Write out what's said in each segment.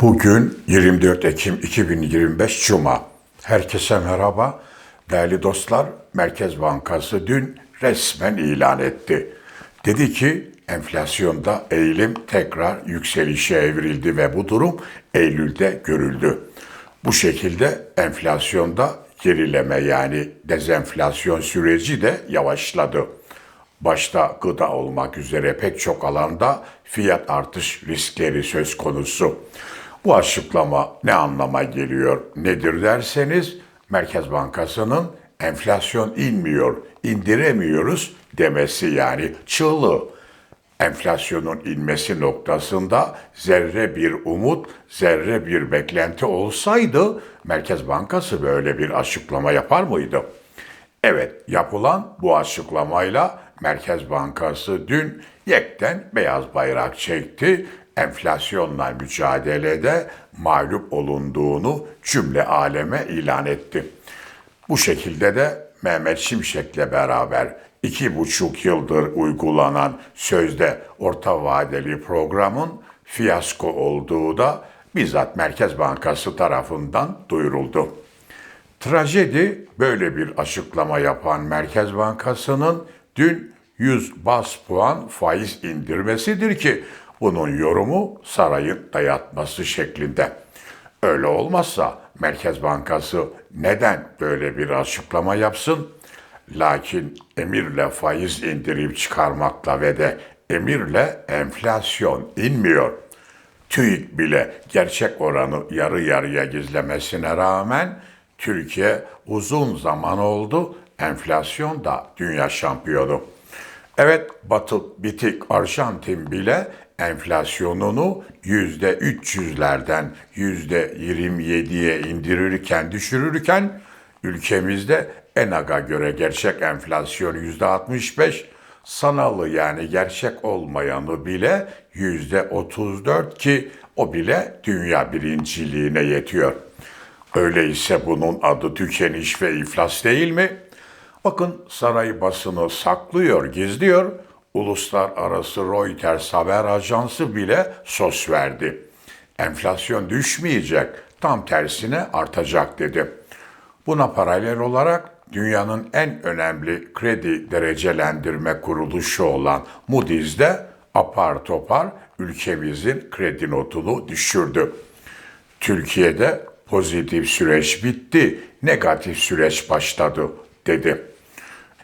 Bugün 24 Ekim 2025 Cuma. Herkese merhaba. Değerli dostlar, Merkez Bankası dün resmen ilan etti. Dedi ki enflasyonda eğilim tekrar yükselişe evrildi ve bu durum Eylül'de görüldü. Bu şekilde enflasyonda gerileme yani dezenflasyon süreci de yavaşladı. Başta gıda olmak üzere pek çok alanda fiyat artış riskleri söz konusu. Bu açıklama ne anlama geliyor, nedir derseniz Merkez Bankası'nın enflasyon inmiyor, indiremiyoruz demesi yani çığlığı. Enflasyonun inmesi noktasında zerre bir umut, zerre bir beklenti olsaydı Merkez Bankası böyle bir açıklama yapar mıydı? Evet, yapılan bu açıklamayla Merkez Bankası dün yekten beyaz bayrak çekti. Enflasyonla mücadelede mağlup olunduğunu cümle aleme ilan etti. Bu şekilde de Mehmet Şimşek'le beraber iki buçuk yıldır uygulanan sözde orta vadeli programın fiyasko olduğu da bizzat Merkez Bankası tarafından duyuruldu. Trajedi böyle bir açıklama yapan Merkez Bankası'nın dün 100 bas puan faiz indirmesidir ki bunun yorumu sarayın dayatması şeklinde. Öyle olmazsa Merkez Bankası neden böyle bir açıklama yapsın? Lakin emirle faiz indirip çıkarmakla ve de emirle enflasyon inmiyor. TÜİK bile gerçek oranı yarı yarıya gizlemesine rağmen Türkiye uzun zaman oldu enflasyon da dünya şampiyonu. Evet Batı bitik Arjantin bile enflasyonunu yüzde 300'lerden yüzde 27'ye indirirken düşürürken ülkemizde ENAG'a göre gerçek enflasyon yüzde 65, sanalı yani gerçek olmayanı bile yüzde 34 ki o bile dünya birinciliğine yetiyor. Öyleyse bunun adı tükeniş ve iflas değil mi? Bakın saray basını saklıyor, gizliyor. Uluslararası Reuters haber ajansı bile sos verdi. Enflasyon düşmeyecek, tam tersine artacak dedi. Buna paralel olarak dünyanın en önemli kredi derecelendirme kuruluşu olan Moody's de apar topar ülkemizin kredi notunu düşürdü. Türkiye'de pozitif süreç bitti, negatif süreç başladı dedi.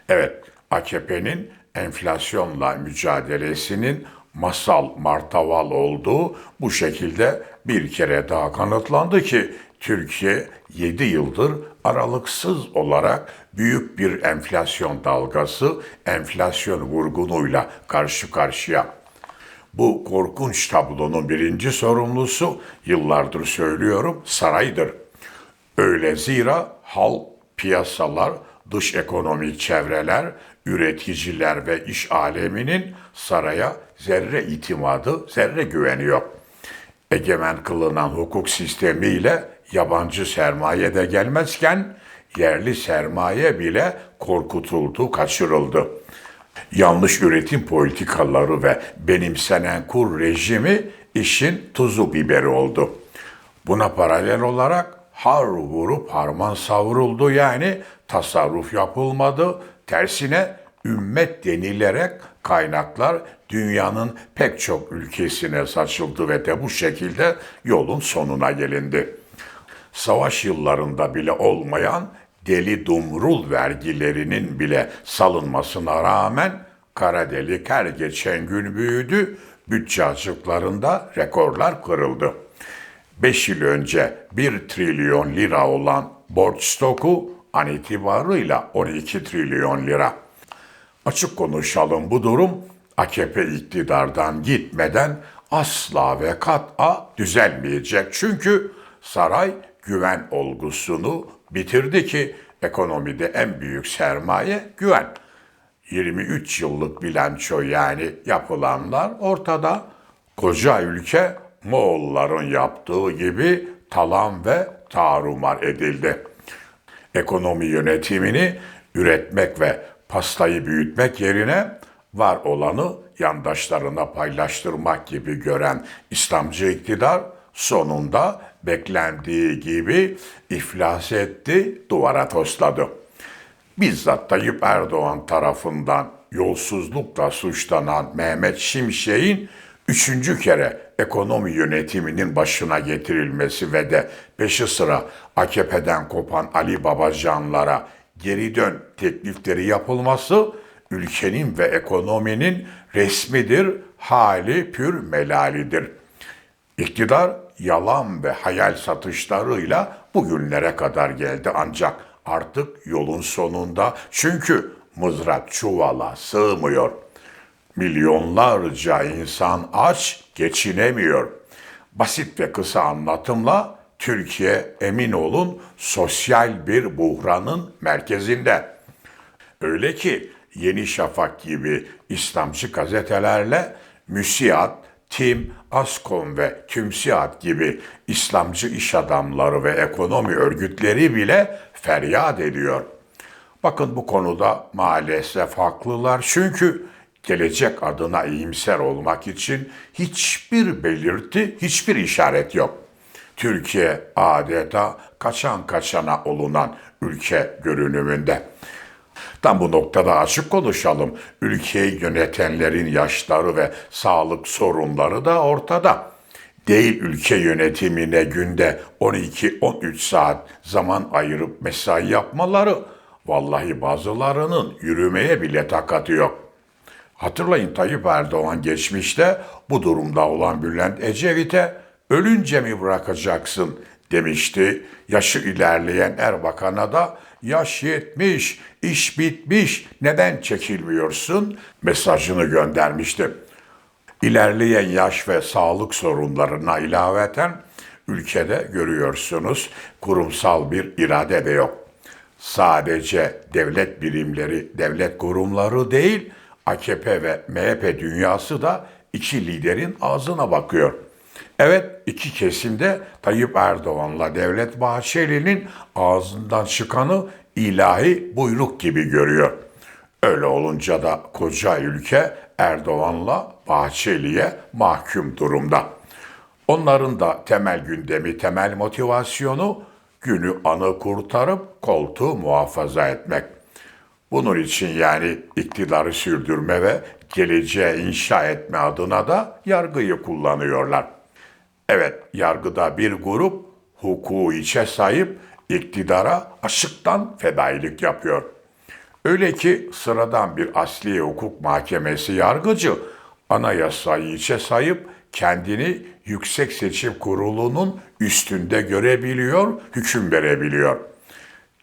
Evet, AKP'nin enflasyonla mücadelesinin masal martaval olduğu bu şekilde bir kere daha kanıtlandı ki Türkiye 7 yıldır aralıksız olarak büyük bir enflasyon dalgası, enflasyon vurgunuyla karşı karşıya. Bu korkunç tablonun birinci sorumlusu yıllardır söylüyorum saraydır. Öyle zira halk, piyasalar, dış ekonomik çevreler, üreticiler ve iş aleminin saraya zerre itimadı, zerre güveni yok. Egemen kılınan hukuk sistemiyle yabancı sermaye de gelmezken yerli sermaye bile korkutuldu, kaçırıldı. Yanlış üretim politikaları ve benimsenen kur rejimi işin tuzu biberi oldu. Buna paralel olarak har vurup harman savruldu yani tasarruf yapılmadı. Tersine ümmet denilerek kaynaklar dünyanın pek çok ülkesine saçıldı ve de bu şekilde yolun sonuna gelindi. Savaş yıllarında bile olmayan deli dumrul vergilerinin bile salınmasına rağmen kara delik her geçen gün büyüdü, bütçe açıklarında rekorlar kırıldı. 5 yıl önce 1 trilyon lira olan borç stoku an itibarıyla 12 trilyon lira. Açık konuşalım bu durum AKP iktidardan gitmeden asla ve kat'a düzelmeyecek. Çünkü saray güven olgusunu bitirdi ki ekonomide en büyük sermaye güven. 23 yıllık bilanço yani yapılanlar ortada. Koca ülke Moğolların yaptığı gibi talan ve tarumar edildi. Ekonomi yönetimini üretmek ve pastayı büyütmek yerine var olanı yandaşlarına paylaştırmak gibi gören İslamcı iktidar sonunda beklendiği gibi iflas etti, duvara tosladı. Bizzat Tayyip Erdoğan tarafından yolsuzlukla suçlanan Mehmet Şimşek'in üçüncü kere ekonomi yönetiminin başına getirilmesi ve de peşi sıra AKP'den kopan Ali Babacanlara geri dön teklifleri yapılması ülkenin ve ekonominin resmidir, hali pür melalidir. İktidar yalan ve hayal satışlarıyla bugünlere kadar geldi ancak artık yolun sonunda çünkü mızrak çuvala sığmıyor. Milyonlarca insan aç geçinemiyor. Basit ve kısa anlatımla Türkiye emin olun sosyal bir buhranın merkezinde. Öyle ki Yeni Şafak gibi İslamcı gazetelerle müsiat, Tim, Askom ve TÜMSİAD gibi İslamcı iş adamları ve ekonomi örgütleri bile feryat ediyor. Bakın bu konuda maalesef haklılar çünkü gelecek adına iyimser olmak için hiçbir belirti, hiçbir işaret yok. Türkiye adeta kaçan kaçana olunan ülke görünümünde. Tam bu noktada açık konuşalım. Ülkeyi yönetenlerin yaşları ve sağlık sorunları da ortada. Değil ülke yönetimine günde 12-13 saat zaman ayırıp mesai yapmaları, vallahi bazılarının yürümeye bile takatı yok. Hatırlayın Tayyip Erdoğan geçmişte bu durumda olan Bülent Ecevit'e ölünce mi bırakacaksın demişti. Yaşı ilerleyen Erbakan'a da yaş yetmiş, iş bitmiş, neden çekilmiyorsun mesajını göndermişti. İlerleyen yaş ve sağlık sorunlarına ilaveten ülkede görüyorsunuz kurumsal bir irade de yok. Sadece devlet birimleri, devlet kurumları değil, AKP ve MHP dünyası da iki liderin ağzına bakıyor. Evet iki kesimde Tayyip Erdoğan'la Devlet Bahçeli'nin ağzından çıkanı ilahi buyruk gibi görüyor. Öyle olunca da koca ülke Erdoğan'la Bahçeli'ye mahkum durumda. Onların da temel gündemi, temel motivasyonu günü anı kurtarıp koltuğu muhafaza etmek. Bunun için yani iktidarı sürdürme ve geleceği inşa etme adına da yargıyı kullanıyorlar. Evet, yargıda bir grup hukuku içe sahip iktidara aşıktan fedailik yapıyor. Öyle ki sıradan bir asli hukuk mahkemesi yargıcı anayasayı içe sayıp kendini Yüksek Seçim Kurulu'nun üstünde görebiliyor, hüküm verebiliyor.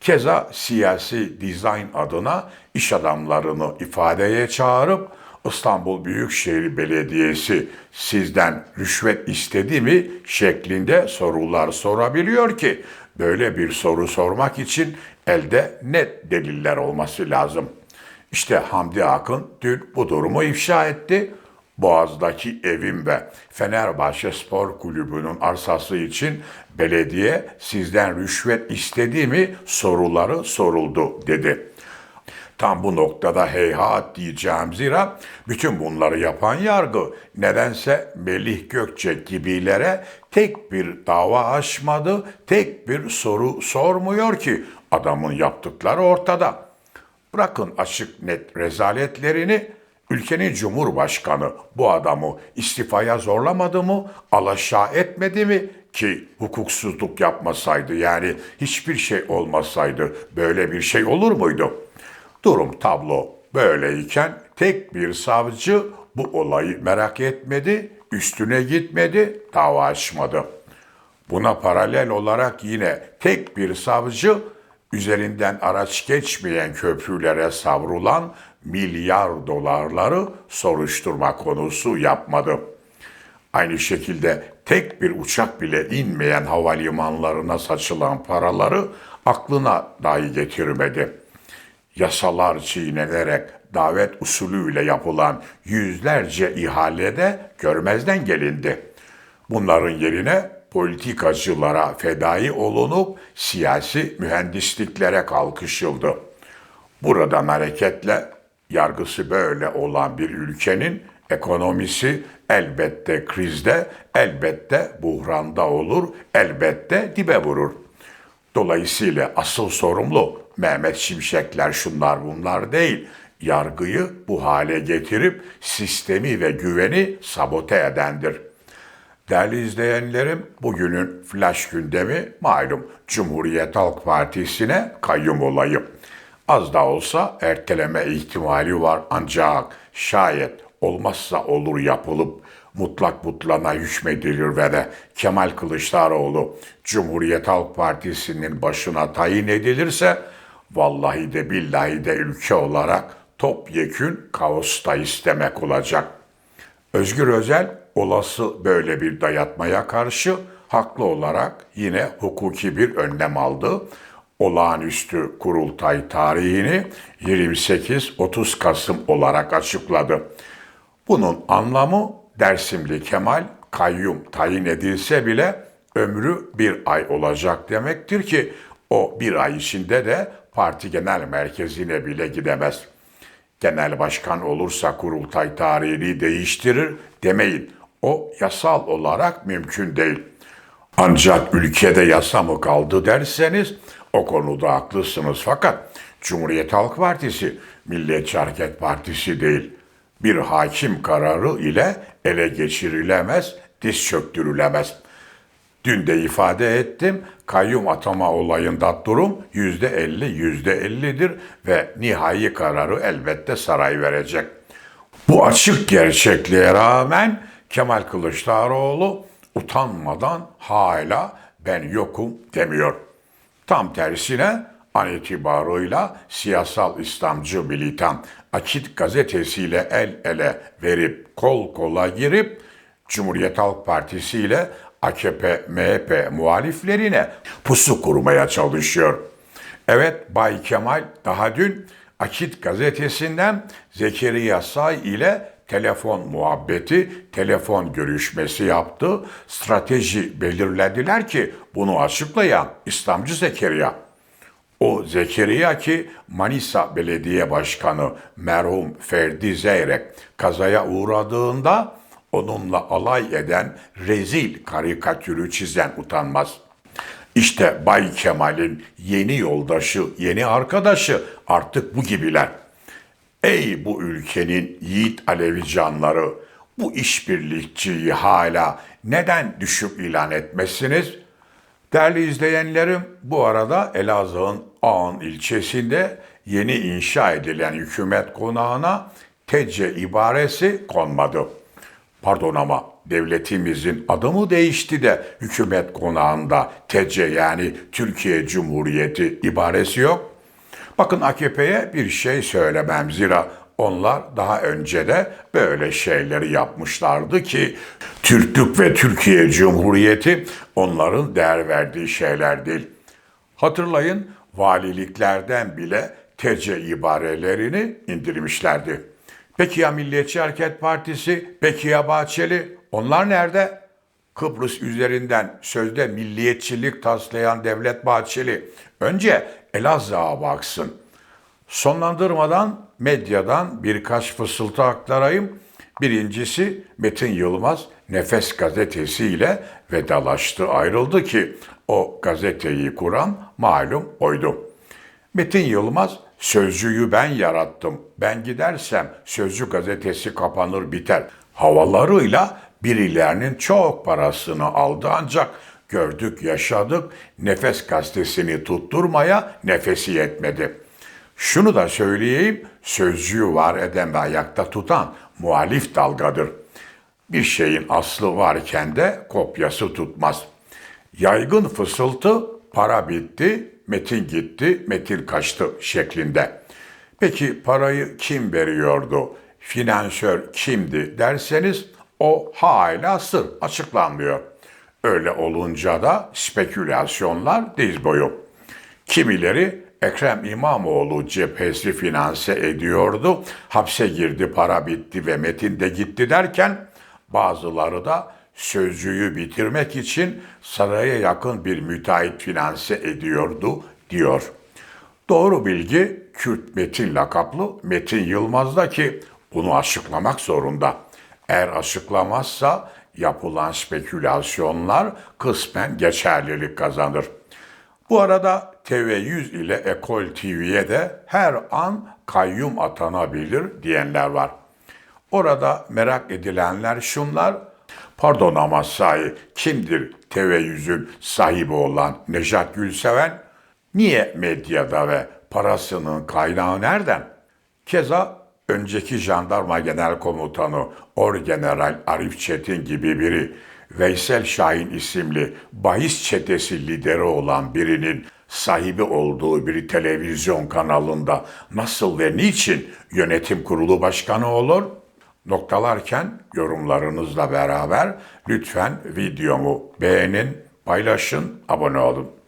Keza siyasi dizayn adına iş adamlarını ifadeye çağırıp İstanbul Büyükşehir Belediyesi sizden rüşvet istedi mi şeklinde sorular sorabiliyor ki böyle bir soru sormak için elde net deliller olması lazım. İşte Hamdi Akın dün bu durumu ifşa etti. Boğaz'daki evim ve Fenerbahçe Spor Kulübü'nün arsası için belediye sizden rüşvet istedi mi soruları soruldu dedi. Tam bu noktada heyhat diyeceğim zira bütün bunları yapan yargı nedense Melih Gökçe gibilere tek bir dava açmadı, tek bir soru sormuyor ki adamın yaptıkları ortada. Bırakın açık net rezaletlerini Ülkenin Cumhurbaşkanı bu adamı istifaya zorlamadı mı, alaşağı etmedi mi ki hukuksuzluk yapmasaydı yani hiçbir şey olmasaydı böyle bir şey olur muydu? Durum tablo böyleyken tek bir savcı bu olayı merak etmedi, üstüne gitmedi, dava açmadı. Buna paralel olarak yine tek bir savcı üzerinden araç geçmeyen köprülere savrulan milyar dolarları soruşturma konusu yapmadı. Aynı şekilde tek bir uçak bile inmeyen havalimanlarına saçılan paraları aklına dahi getirmedi. Yasalar çiğnenerek davet usulüyle yapılan yüzlerce ihalede görmezden gelindi. Bunların yerine politikacılara fedai olunup siyasi mühendisliklere kalkışıldı. Buradan hareketle yargısı böyle olan bir ülkenin ekonomisi elbette krizde, elbette buhranda olur, elbette dibe vurur. Dolayısıyla asıl sorumlu Mehmet Şimşekler şunlar bunlar değil. Yargıyı bu hale getirip sistemi ve güveni sabote edendir. Değerli izleyenlerim, bugünün flash gündemi malum Cumhuriyet Halk Partisi'ne kayyum olayı. Az da olsa erteleme ihtimali var ancak şayet olmazsa olur yapılıp mutlak mutlana hükmedilir ve de Kemal Kılıçdaroğlu Cumhuriyet Halk Partisi'nin başına tayin edilirse vallahi de billahi de ülke olarak topyekün kaosta istemek olacak. Özgür Özel olası böyle bir dayatmaya karşı haklı olarak yine hukuki bir önlem aldı. Olağanüstü kurultay tarihini 28-30 Kasım olarak açıkladı. Bunun anlamı Dersimli Kemal kayyum tayin edilse bile ömrü bir ay olacak demektir ki o bir ay içinde de parti genel merkezine bile gidemez. Genel başkan olursa kurultay tarihini değiştirir demeyin. O yasal olarak mümkün değil. Ancak ülkede yasa mı kaldı derseniz o konuda haklısınız. Fakat Cumhuriyet Halk Partisi Milliyetçi Hareket Partisi değil. Bir hakim kararı ile ele geçirilemez, diz çöktürülemez. Dün de ifade ettim, kayyum atama olayında durum yüzde elli, yüzde ellidir ve nihai kararı elbette saray verecek. Bu açık gerçekliğe rağmen Kemal Kılıçdaroğlu utanmadan hala ben yokum demiyor. Tam tersine an itibarıyla siyasal İslamcı militan Akit gazetesiyle el ele verip kol kola girip Cumhuriyet Halk Partisi ile AKP, MHP muhaliflerine pusu kurmaya çalışıyor. Evet Bay Kemal daha dün Akit gazetesinden Zekeriya Say ile telefon muhabbeti, telefon görüşmesi yaptı. Strateji belirlediler ki bunu açıklayan İslamcı Zekeriya. O Zekeriya ki Manisa Belediye Başkanı merhum Ferdi Zeyrek kazaya uğradığında onunla alay eden rezil karikatürü çizen utanmaz. İşte Bay Kemal'in yeni yoldaşı, yeni arkadaşı artık bu gibiler. Ey bu ülkenin yiğit Alevi canları, bu işbirlikçiyi hala neden düşük ilan etmezsiniz? Değerli izleyenlerim, bu arada Elazığ'ın Ağın ilçesinde yeni inşa edilen hükümet konağına TC ibaresi konmadı. Pardon ama devletimizin adı mı değişti de hükümet konağında TC yani Türkiye Cumhuriyeti ibaresi yok? Bakın AKP'ye bir şey söylemem zira onlar daha önce de böyle şeyleri yapmışlardı ki Türklük ve Türkiye Cumhuriyeti onların değer verdiği şeyler değil. Hatırlayın valiliklerden bile TC ibarelerini indirmişlerdi. Peki ya Milliyetçi Hareket Partisi, peki ya Bahçeli? Onlar nerede? Kıbrıs üzerinden sözde milliyetçilik taslayan Devlet Bahçeli önce Elazığ'a baksın. Sonlandırmadan medyadan birkaç fısıltı aktarayım. Birincisi Metin Yılmaz Nefes gazetesi ile vedalaştı ayrıldı ki o gazeteyi kuran malum oydu. Metin Yılmaz sözcüyü ben yarattım. Ben gidersem sözcü gazetesi kapanır biter. Havalarıyla birilerinin çok parasını aldı ancak gördük yaşadık nefes gazetesini tutturmaya nefesi yetmedi. Şunu da söyleyeyim sözcüğü var eden ve ayakta tutan muhalif dalgadır. Bir şeyin aslı varken de kopyası tutmaz. Yaygın fısıltı para bitti, metin gitti, metin kaçtı şeklinde. Peki parayı kim veriyordu? Finansör kimdi derseniz o hala sır açıklanmıyor. Öyle olunca da spekülasyonlar diz boyu. Kimileri Ekrem İmamoğlu cephesi finanse ediyordu. Hapse girdi, para bitti ve metin de gitti derken bazıları da sözcüğü bitirmek için saraya yakın bir müteahhit finanse ediyordu diyor. Doğru bilgi Kürt Metin lakaplı Metin Yılmaz'da ki bunu açıklamak zorunda. Eğer açıklamazsa yapılan spekülasyonlar kısmen geçerlilik kazanır. Bu arada TV100 ile Ekol TV'ye de her an kayyum atanabilir diyenler var. Orada merak edilenler şunlar. Pardon ama sahi kimdir TV100'ün sahibi olan Nejat Gülseven? Niye medyada ve parasının kaynağı nereden? Keza önceki jandarma genel komutanı Orgeneral Arif Çetin gibi biri Veysel Şahin isimli bahis çetesi lideri olan birinin sahibi olduğu bir televizyon kanalında nasıl ve niçin yönetim kurulu başkanı olur? Noktalarken yorumlarınızla beraber lütfen videomu beğenin, paylaşın, abone olun.